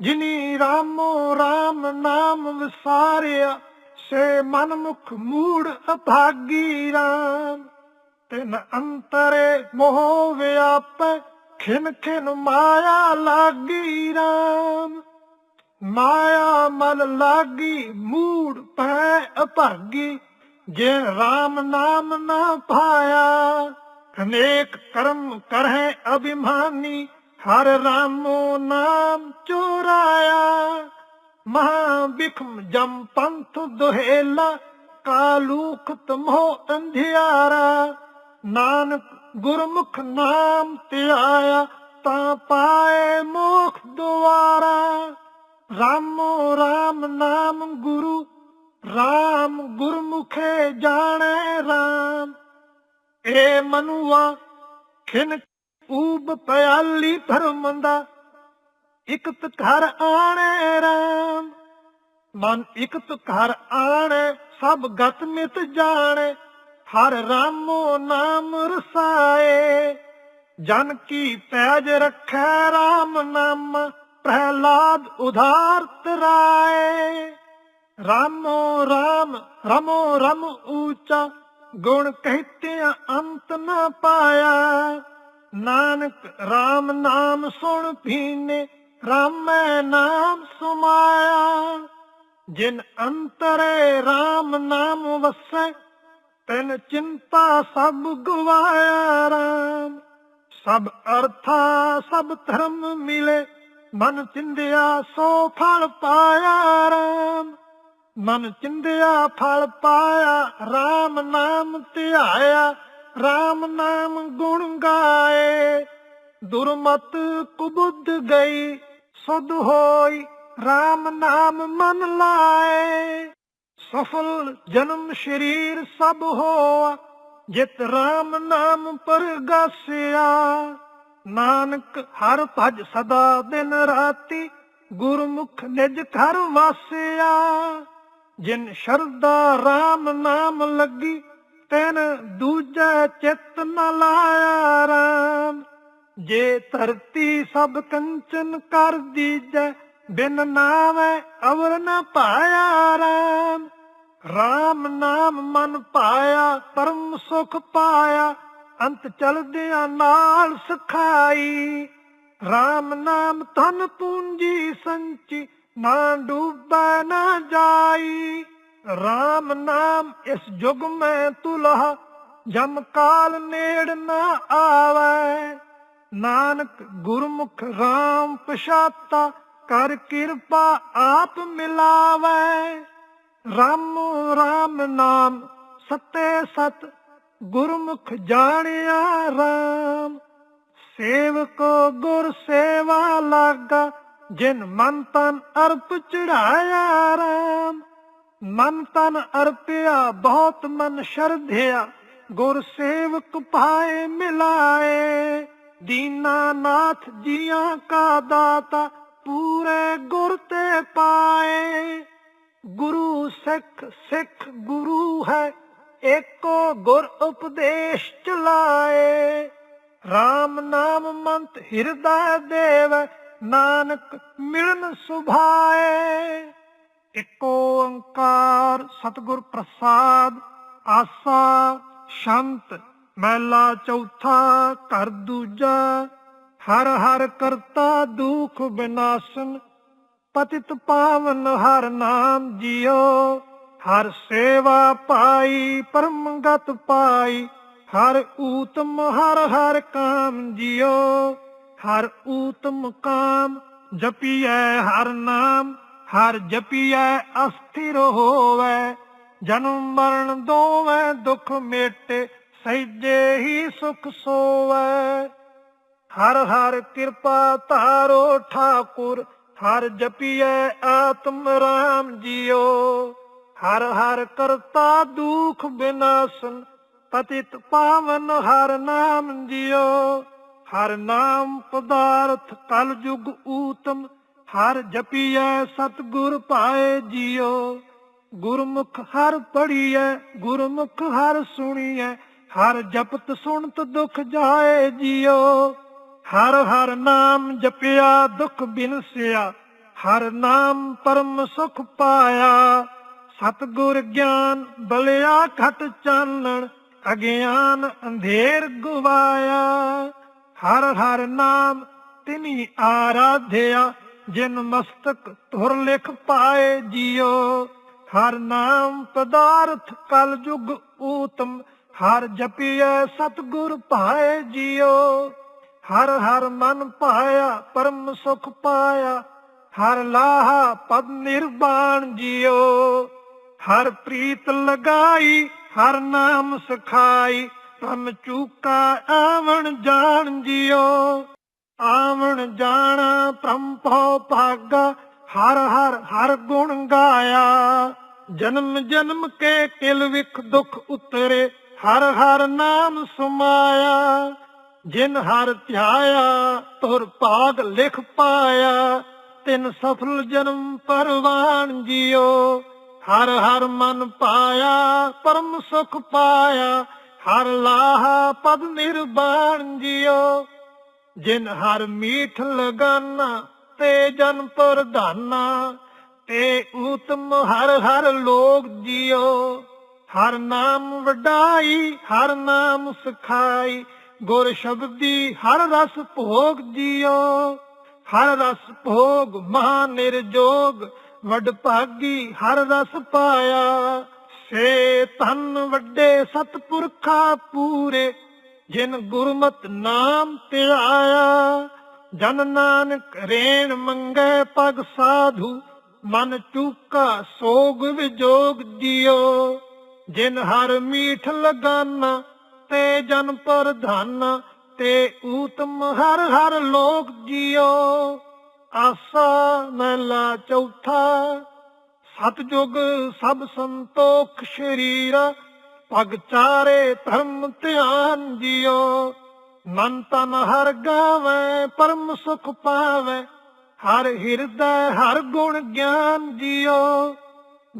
ਜਿਨੀ ਰਾਮੋ ਰਾਮ ਨਾਮ ਵਿਸਾਰਿਆ, ਸੇ ਮਨ ਮੁਖ ਮੂੜ ਅਭਾਗੀ ਰਾਮ। ਤਿਨ ਅੰਤਰੇ ਮੋਹ ਵਿਆਪੈ, ਖਿਨ ਖਿਨ ਮਾਇਆ ਲਾਗੀ ਰਾਮ। ਮਾਇਆ ਮਨ ਲਾਗੀ, ਮੂੜ ਪੈ ਅਭਾਗੀ। ਜੇ RAM ਨਾਮ ਨਾ ਪਾਇਆ, ਅਨੇਕ ਕਰਮ ਕਰਹਿ ਅਭਿਮਾਨੀ। ਹਰ ਰਾਮੋ ਨਾਮ ਚੋਰਾਇਆ। ਮਹਾ ਬਿਖਮ ਜਮ ਪੰਥ ਦੁਹੇਲਾ ਕਾਲੂਖ ਤਮੋ ਅੰਧਿਆਰਾ। ਨਾਨਕ ਗੁਰਮੁਖ ਨਾਮ ਧਿਆਇਆ ਤਾਂ ਪਾਏ ਮੋਖ ਦੁਆਰਾ। ਰਾਮੋ ਰਾਮ ਨਾਮ ਗੁਰੂ, ਰਾਮ ਗੁਰਮੁਖੇ ਜਾਣੈ ਰਾਮ। ਏ ਮਨੁਆ ਖਿਨ ਊਬ ਪਿਆਲੀ ਭਰਮੰਦਾ ਇਕਤ ਘਰ ਆਣੇ ਰਾਮ। ਮਨ ਇਕਤ ਘਰ ਆਣੇ, ਸਭ ਗਤ ਮਿਤ ਜਾਣੇ, ਹਰ ਰਾਮੋ ਨਾਮ ਰਸਾਏ। ਜਨ ਕੀ ਪੈਜ ਰੱਖੈ ਰਾਮ ਨਾਮ, ਪ੍ਰਹਿਲਾਦ ਉਧਾਰ ਤਰਾਏ। ਰਾਮੋ ਰਾਮ, ਰਮੋ ਰਮ ਊਚਾ, ਗੁਣ ਕਹਿਤਿਆਂ ਅੰਤ ਨਾ ਪਾਇਆ। ਨਾਨਕ RAM ਨਾਮ ਸੁਣ ਪੀਨੇ, ਰਾਮੈ ਨਾਮ ਸੁਮਾਇਆ। ਜਿਨ ਅੰਤਰੇ RAM ਨਾਮ ਵਸੈ, ਤੈਨ ਚਿੰਤਾ ਸਭ ਗਵਾਇਆ RAM ਸਭ ਅਰਥਾ, ਸਭ ਧਰਮ ਮਿਲੇ, ਮਨ ਚਿੰਦਿਆ ਸੋ ਫਲ ਪਾਇਆ RAM ਮਨ ਚਿੰਦਿਆ ਫਲ ਪਾਇਆ RAM ਨਾਮ ਧਿਆਇਆ RAM ਨਾਮ ਗੁਣ ਗਾਏ ਦੁਰਮਤ ਕੁਬੁੱਧ ਗਈ, ਸੁਧ ਹੋਈ RAM ਨਾਮ ਮਨ ਲਾਏ। ਸਫਲ ਜਨਮ ਸ਼ਰੀਰ ਸਭ ਹੋਆ, ਜਿਤ RAM ਨਾਮ ਪਰਗਾਸਿਆ ਨਾਨਕ ਹਰ ਭਜ ਸਦਾ ਦਿਨ ਰਾਤੀ, ਗੁਰਮੁਖ ਨਿਜ ਘਰ ਵਾਸਿਆ। ਜਿਨ ਸ਼ਰਦਾ RAM ਨਾਮ ਲੱਗੀ, ਤੈਨ ਦੂਜਾ ਚਿੱਤ ਨ ਲਾਇਆ RAM ਜੇ ਧਰਤੀ ਸਭ ਕੰਚਨ ਕਰ ਦੀਜੈ, ਬਿਨ ਨਾਮੈ ਅਵਰ ਨ ਪਾਇਆ ਰਾਮ। RAM ਨਾਮ ਮਨ ਪਾਇਆ, ਪਰਮ ਸੁਖ ਪਾਇਆ, ਅੰਤ ਚਲਦਿਆਂ ਨਾਲ ਸਖਾਈ। RAM ਨਾਮ ਧਨ ਪੂੰਜੀ ਸੰਚੀ, ਨਾ ਡੂਬੈ, ਨਾ ਜਾਈ। RAM ਨਾਮ ਇਸ ਜੁਗ ਮੈਂ ਤੁਲਹਾ, ਜਮ ਕਾਲ ਨੇੜ ਨਾ ਆਵੈ। ਨਾਨਕ ਗੁਰਮੁਖ RAM ਪਛਾਤਾ ਕਰ ਕਿਰਪਾ ਆਪ ਮਿਲਾਵੈ। ਰਾਮ ਰਾਮ ਨਾਮ ਸਤੇ ਸਤ, ਗੁਰਮੁਖ ਜਾਣਿਆ RAM ਸੇਵਕੋ ਗੁਰ ਸੇਵਾ ਲਾਗਾ, ਜਿਨ ਮਨ ਤਨ ਅਰਪ ਚੜਾਇਆ RAM ਮਨ ਤਨ ਅਰਪਿਆ, ਬਹੁਤ ਮਨ ਸ਼ਰਧਿਆ, ਗੁਰ ਸੇਵਕ ਪਾਏ ਮਿਲਾਏ। ਦੀਨਾ ਜੀਆਂ ਕਾ ਦਾਤਾ ਪੂਰੇ ਗੁਰ ਤੇ ਪਾਏ। ਗੁਰੂ ਸਿੱਖ ਸਿੱਖ ਗੁਰੂ ਹੈ, ਏਕੋ ਗੁਰ ਉਪਦੇਸ਼ ਚਲਾਏ। RAM ਨਾਮ ਮੰਤ ਹਿਰਦਾ ਦੇਵ, ਨਾਨਕ ਮਿਲਨ ਸੁਭਾਏ। ਇਕ ਓੰਕਾਰ ਸਤਿਗੁਰ ਪ੍ਰਸਾਦ, ਆਸਾ, ਸ਼ੰਤ ਮਹਿਲਾ ਚੌਥਾ ਘਰ ਦੂਜਾ, ਹਰ ਹਰ ਕਰਤਾ ਦੁਖ ਬਿਨਾਸਨ, ਪਤਿਤ ਪਾਵਨ ਹਰ ਨਾਮ ਜਿਉ ਹਰ ਸੇਵਾ ਪਾਈ, ਪਰਮਗਤ ਪਾਈ, ਹਰ ਊਤਮ ਹਰ ਹਰ ਕਾਮ ਜਿਉ ਹਰ ਊਤਮ ਕਾਮ ਜਪੀਐ ਹਰ ਨਾਮ, ਹਰ ਜਪੀਐ ਅਸਥਿਰ ਹੋਵੇ, ਜਨਮ ਮਰਨ ਦੋਵੇਂ ਦੁਖ ਮੇਟੇ ਸਹਿਜੇ ਹੀ ਸੁਖ ਸੋਵੈ। ਹਰ ਹਰ ਕਿਰਪਾ ਧਾਰੋ ਠਾਕੁਰ, ਹਰ ਜਪੀਐ ਆਤਮ ਰਾਮ ਜੀਓ। ਹਰ ਹਰ ਕਰਤਾ ਦੁਖ ਬਿਨਾਸਨ, ਪਤਿਤ ਪਾਵਨ ਹਰ ਨਾਮ ਜੀਓ। ਹਰ ਨਾਮ ਪਦਾਰਥ ਕਲ ਜੁਗ ਊਤਮ, ਹਰ ਜਪੀਐ ਸਤਗੁਰ ਪਾਏ ਜੀਓ। ਗੁਰਮੁਖ ਹਰ ਪੜੀਐ ਗੁਰਮੁਖ ਹਰ ਸੁਣੀਐ ਹਰ ਜਪਤ ਸੁਣਤ ਦੁਖ ਜਾਏ ਜੀਓ। ਹਰ ਹਰ ਨਾਮ ਜਪਿਆ, ਦੁਖ ਬਿਨਸਿਆ। ਹਰ ਨਾਮ ਪਰਮ ਸੁਖ ਪਾਇਆ। ਸਤਗੁਰ ਗਿਆਨ ਬਲਿਆ ਘਟ ਚਾਨਣ, ਅਗਿਆਨ ਅੰਧੇਰ ਗਵਾਇਆ। ਹਰ ਹਰ ਨਾਮ ਤਿਨੀ ਆਰਾਧਿਆ, ਜਿਨ ਮਸਤਕ ਧੁਰ ਲਿਖ ਪਾਏ ਜਿਉ ਹਰ ਨਾਮ ਪਦਾਰਥ ਕਲ ਜੁਗ ਊਤਮ ਹਰ ਜਪੀਐ ਸਤਗੁਰ ਭਾਏ ਜਿਉ ਹਰ ਹਰ ਮਨ ਭਾਇਆ ਪਰਮ ਸੁਖ ਪਾਇਆ, ਹਰ ਲਾਹਾ ਪਦ ਨਿਰਵਾਣ ਜਿਉ ਹਰ ਪ੍ਰੀਤ ਲਗਾਈ, ਹਰ ਨਾਮ ਸਖਾਈ, ਤਨ ਚੂਕਾ ਆਵਣ ਜਾਣ ਜਿਉ ਆਵਣ ਜਾਣਾ ਪ੍ਰੰਭੋ ਭਾਗਾ, ਹਰ ਹਰ ਹਰ ਗੁਣ ਗਾਇਆ, ਜਨਮ ਜਨਮ ਕੇ ਕਿਲ ਵਿਖ ਦੁਖ ਉਤਰੇ ਹਰ ਹਰ ਨਾਮ ਸੁਮਾਇਆ, ਜਿਨ ਹਰ ਧਿਆਇਆ, ਤੁਰ ਭਾਗ ਲਿਖ ਪਾਇਆ। ਤਿਨ ਸਫਲ ਜਨਮ ਪਰਵਾਨ ਜਿਓ, ਹਰ ਹਰ ਮਨ ਪਾਇਆ, ਪਰਮ ਸੁਖ ਪਾਇਆ। ਹਰ ਲਾਹਾ ਪਦ ਨਿਰਵਾਣ ਜਿਓ, ਜਿਨ ਹਰ ਮੀਠ ਲਗਾਨਾ, ਤੇ ਜਨ ਪ੍ਰਧਾਨਾ। ਤੇ ਉਤਮ ਹਰ ਹਰ ਲੋਕ ਜਿਓ। ਹਰ ਨਾਮ ਵਡਾਈ, ਹਰ ਨਾਮ ਸਖਾਈ, ਗੁਰ ਸ਼ਬਦੀ ਹਰ ਰਸ ਭੋਗ ਜਿਉ ਹਰ ਰਸ ਭੋਗ ਮਹਾ ਨਿਰਜੋਗ, ਵਡ ਭਾਗੀ ਹਰ ਰਸ ਪਾਇਆ। ਸੇ ਤਨ ਵੱਡੇ ਸਤਪੁਰਖਾ ਪੂਰੇ, ਜਿਨ ਗੁਰਮਤ ਨਾਮ ਤੇ ਆਇਆ ਜਨ ਨਾਨਕ ਰੇਣ ਮੰਗੇ ਪਗ ਸਾਧੂ, ਮਨ ਚੂਕਾ ਸੋਗ ਵਿਜੋਗ ਦਿਓ ਜਿਨ ਹਰ ਮੀਠ ਲਗਾਨਾ, ਤੇ ਜਨ ਪ੍ਰਧਾਨਾ, ਤੇ ਊਤਮ ਹਰ ਹਰ ਲੋਕ ਜਿਓ। ਆਸਾ ਮਹਿਲਾ ਚੌਥਾ, ਸਤਜੁਗ ਸਭ ਸੰਤੋਖ ਸ਼ਰੀਰ ਪਗ ਚਾਰੇ ਧਰਮ ਧਿਆਨ ਜਿਓ। ਮਨ ਤਨ ਹਰ ਗਾਵੇ, ਪਰਮ ਸੁਖ ਪਾਵੇ, ਹਰ ਹਿਰਦੈ, ਹਰ ਗੁਣ ਗਿਆਨ ਜਿਓ।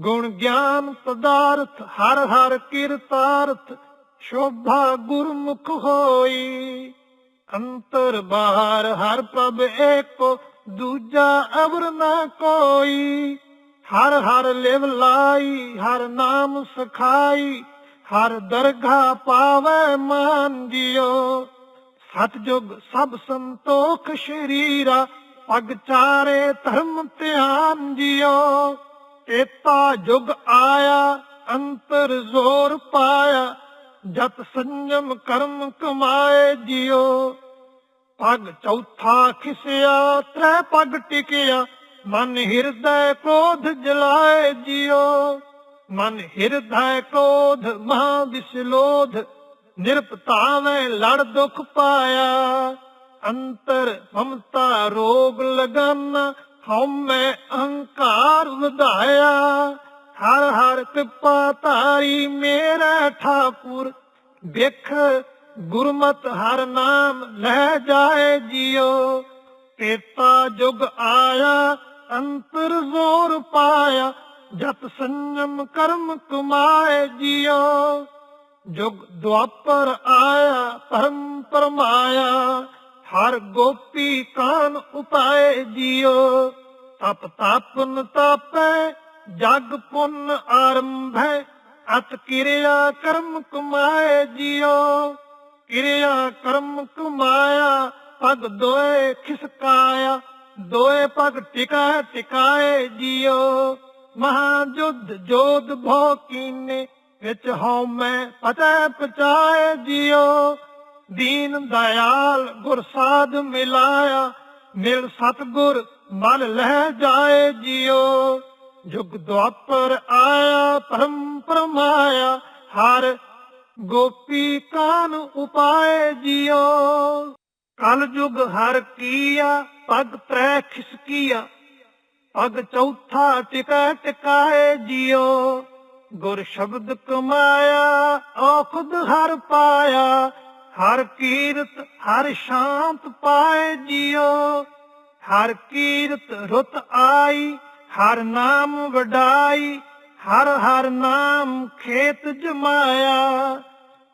ਗੁਣ ਗਿਆਨ ਪਦਾਰਥ, ਹਰ ਹਰ ਕੀਰਤਾਰਥ, ਸ਼ੋਭਾ ਗੁਰਮੁਖ ਹੋਈ। ਅੰਤਰ ਬਾਹਰ, ਹਰ ਪ੍ਰਭ ਏਕੋ, ਦੂਜਾ ਅਵਰ ਨਾ ਕੋਈ। ਹਰ ਹਰ ਲਿਵ ਲਾਈ, ਹਰ ਨਾਮ ਸਖਾਈ, ਹਰ ਦਰਗਾ ਪਾਵੇ ਮਾਨ ਜਿਓ ਸਤਜੁਗ ਸਭ ਸੰਤੋਖ ਸ਼ਰੀਰਾ, ਪਗ ਚਾਰੇ ਧਰਮ ਧਿਆਨ ਜਿਓ ਏਤਾ ਜੁਗ ਆਇਆ, ਅੰਤਰ ਜ਼ੋਰ ਪਾਇਆ, ਜਤ ਸੰਜਮ ਕਰਮ ਕਮਾਏ ਜਿਉ। ਪਗ ਚੌਥਾ ਖਿਸਿਆ, ਤ੍ਰੈ ਪਗ ਟਿਕਿਆ, ਮਨ ਹਿਰਦੈ ਕ੍ਰੋਧ ਜਲਾਏ ਜਿਉ। ਮਨ ਹਿਰਦੈ ਕ੍ਰੋਧ ਮਹਾ ਵਿਸਲੋਧ ਨਿਰਪਤਾਵੇਂ ਲੜ ਦੁਖ ਪਾਇਆ। ਅੰਤਰ ਮਮਤਾ ਰੋਗ ਲਗਨ ਹਉਮੈ ਅਹੰਕਾਰ ਵਧਾਇਆ, ਹਰ ਹਰ ਕਿਰਪਾ ਧਾਰੀ ਮੇਰਾ ਠਾਕੁਰ। ਵੇਖ ਗੁਰਮਤ ਹਰ ਨਾਮ ਲੈ ਜਾਏ ਜਿਉ ਤੇਤਾ ਜੁਗ ਆਇਆ, ਅੰਤਰ ਜ਼ੋਰ ਪਾਇਆ, ਜਤ ਸੰਜਮ ਕਰਮ ਕਮਾਏ ਜਿਉ ਜੁਗ ਦੁਆਪਰ ਆਇਆ, ਪਰਮ ਪਰਮਾਇਆ ਹਰ ਗੋਪੀ ਕਾਨ ਉਪਾਏ ਜਿਓ, ਤਪ ਤਾਪਨ ਤਾਪੈ, ਜਗ ਪੁੰਨ ਆਰੰਭੈ, ਅਤ ਕਿਰਿਆ ਕਰਮ ਕਮਾਏ ਜਿਓ। ਕਿਰਿਆ ਕਰਮ ਕਮਾਇਆ, ਪਗ ਦੋਏ ਖਿਸਕਾਇਆ, ਦੋਏ ਪਗ ਟਿਕਾ ਟਿਕਾਏ ਜਿਓ। ਮਹਾ ਜੁਧ ਜੋਧ ਭੋ ਕੀਨੇ, ਵਿੱਚ ਹਉ ਮੈਂ ਪਤਾ ਪਚਾਏ ਜਿਓ। ਦੀਨ ਦਇਆਲ ਗੁਰ ਸਾਧ ਮਿਲਾਇਆ, ਮਿਲ ਸਤਗੁਰ ਮਨ ਲਹਿ ਜਾਏ ਜਿਉ ਜੁਗ ਦੁਆਪਰ ਆਇਆ, ਪਰਮ ਪਰਮਾਇਆ, ਹਰ ਗੋਪੀ ਕਾਨ ਉਪਾਏ ਜਿਉ ਕਲ ਜੁਗ ਹਰ ਕੀਆ, ਪਗ ਤ੍ਰੈ ਖਿਸਕੀਆ ਪਗ ਚੌਥਾ ਟਿਕਾ ਟਿਕਾਏ ਜਿਉ ਗੁਰ ਸ਼ਬਦ ਕਮਾਇਆ, ਔਖਦ ਹਰ ਪਾਇਆ ਹਰ ਕੀਰਤ, ਹਰ ਸ਼ਾਂਤ ਪਾਏ ਜਿਉ। ਹਰ ਕੀਰਤ ਰੁਤ ਆਈ, ਹਰ ਨਾਮ ਵਡਾਈ, ਹਰ ਹਰ ਨਾਮ ਖੇਤ ਜਮਾਇਆ।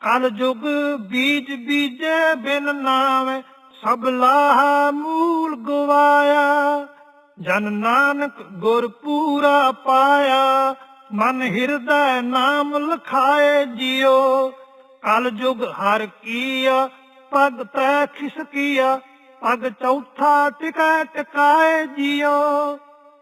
ਕਲ ਜੁਗ ਬੀਜ ਬੀਜੇ ਬਿਨ ਨਾਵੇਂ, ਸਭ ਲਾਹਾ ਮੂਲ ਗਵਾਇਆ। ਜਨ ਨਾਨਕ ਗੁਰ ਪੂਰਾ ਪਾਇਆ, ਮਨ ਹਿਰਦੈ ਨਾਮ ਲਖਾਏ ਜਿਉ। ਕਲਯੁਗ ਹਰ ਕੀਆ ਪਗ ਤੈ ਖਿਸਕੀਆ ਪਗ ਚੌਥਾ ਟਿਕੈ ਟਿਕਾਏ ਜਿਉ